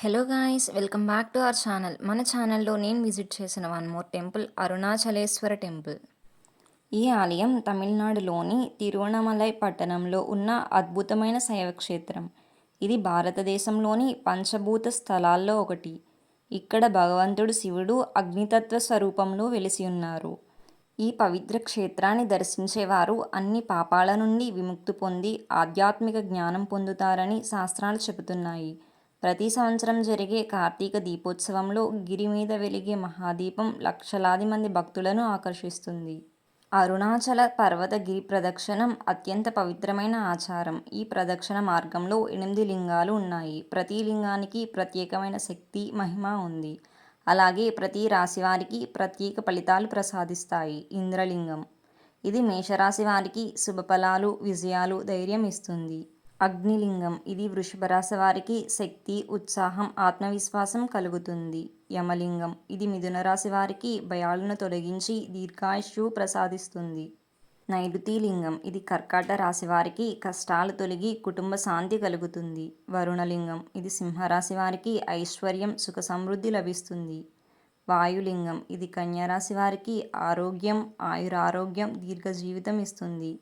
Hello guys welcome back to our channel మన ఛానల్లో నేను విజిట్ చేసిన one more temple Arunachaleswara temple ఈ ఆలయం తమిళనాడులోని తిరువణమలై పట్టణంలో ఉన్న అద్భుతమైన శైవక్షేత్రం. ఇది భారతదేశంలోని పంచభూత స్థలాల్లో ఒకటి. ఇక్కడ భగవంతుడు శివుడు అగ్నితత్వ స్వరూపంలో వెలిసి ఉన్నారు. ఈ పవిత్ర క్షేత్రాన్ని దర్శించేవారు అన్ని పాపాల నుండి విముక్తి పొంది ఆధ్యాత్మిక జ్ఞానం పొందుతారని శాస్త్రాలు చెబుతున్నాయి. ప్రతి సంవత్సరం జరిగే కార్తీక దీపోత్సవంలో గిరి మీద వెలిగే మహాదీపం లక్షలాది మంది భక్తులను ఆకర్షిస్తుంది. అరుణాచల పర్వత గిరి ప్రదక్షిణం అత్యంత పవిత్రమైన ఆచారం. ఈ ప్రదక్షిణ మార్గంలో ఎనిమిది లింగాలు ఉన్నాయి. ప్రతి లింగానికి ప్రత్యేకమైన శక్తి మహిమ ఉంది. అలాగే ప్రతి రాశి వారికి ప్రత్యేక ఫలితాలు ప్రసాదిస్తాయి. ఇంద్రలింగం. ఇది మేషరాశి వారికి శుభఫలాలు విజయాలు ధైర్యం ఇస్తుంది. అగ్నిలింగం. ఇది వృషభరాశి వారికి శక్తి ఉత్సాహం ఆత్మవిశ్వాసం కలుగుతుంది. యమలింగం. ఇది మిథున రాశి వారికి భయాలను తొలగించి దీర్ఘాయుష్యు ప్రసాదిస్తుంది. నైరుతి లింగం ఇది కర్కాట రాశి వారికి కష్టాలు తొలగి కుటుంబ శాంతి కలుగుతుంది. వరుణలింగం. ఇది సింహరాశి వారికి ఐశ్వర్యం సుఖ సమృద్ధి లభిస్తుంది. వాయులింగం. ఇది కన్యారాశి వారికి ఆరోగ్యం ఆయురారోగ్యం దీర్ఘ జీవితం ఇస్తుంది.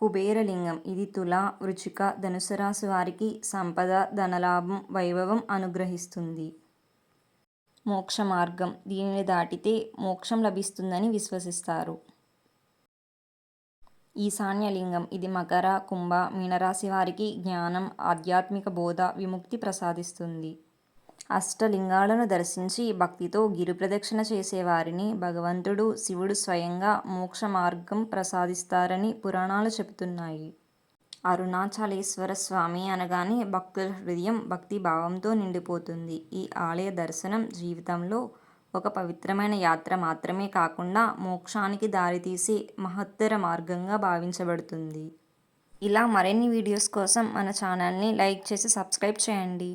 కుబేరలింగం. ఇది తుల వృచిక ధనుసు రాశి వారికి సంపద ధనలాభం వైభవం అనుగ్రహిస్తుంది. మోక్ష మార్గం. దీనిని దాటితే మోక్షం లభిస్తుందని విశ్వసిస్తారు. ఈశాన్యలింగం ఇది మకర కుంభ మీనరాశి వారికి జ్ఞానం ఆధ్యాత్మిక బోధ విముక్తి ప్రసాదిస్తుంది. అష్టలింగాలను దర్శించి భక్తితో గిరి ప్రదక్షిణ చేసేవారిని భగవంతుడు శివుడు స్వయంగా మోక్ష మార్గం ప్రసాదిస్తారని పురాణాలు చెబుతున్నాయి. అరుణాచలేశ్వర స్వామి అనగానే భక్తుల హృదయం భక్తి భావంతో నిండిపోతుంది. ఈ ఆలయ దర్శనం జీవితంలో ఒక పవిత్రమైన యాత్ర మాత్రమే కాకుండా మోక్షానికి దారితీసే మహత్తర మార్గంగా భావించబడుతుంది. ఇలా మరిన్ని వీడియోస్ కోసం మన ఛానల్ని లైక్ చేసి సబ్స్క్రైబ్ చేయండి.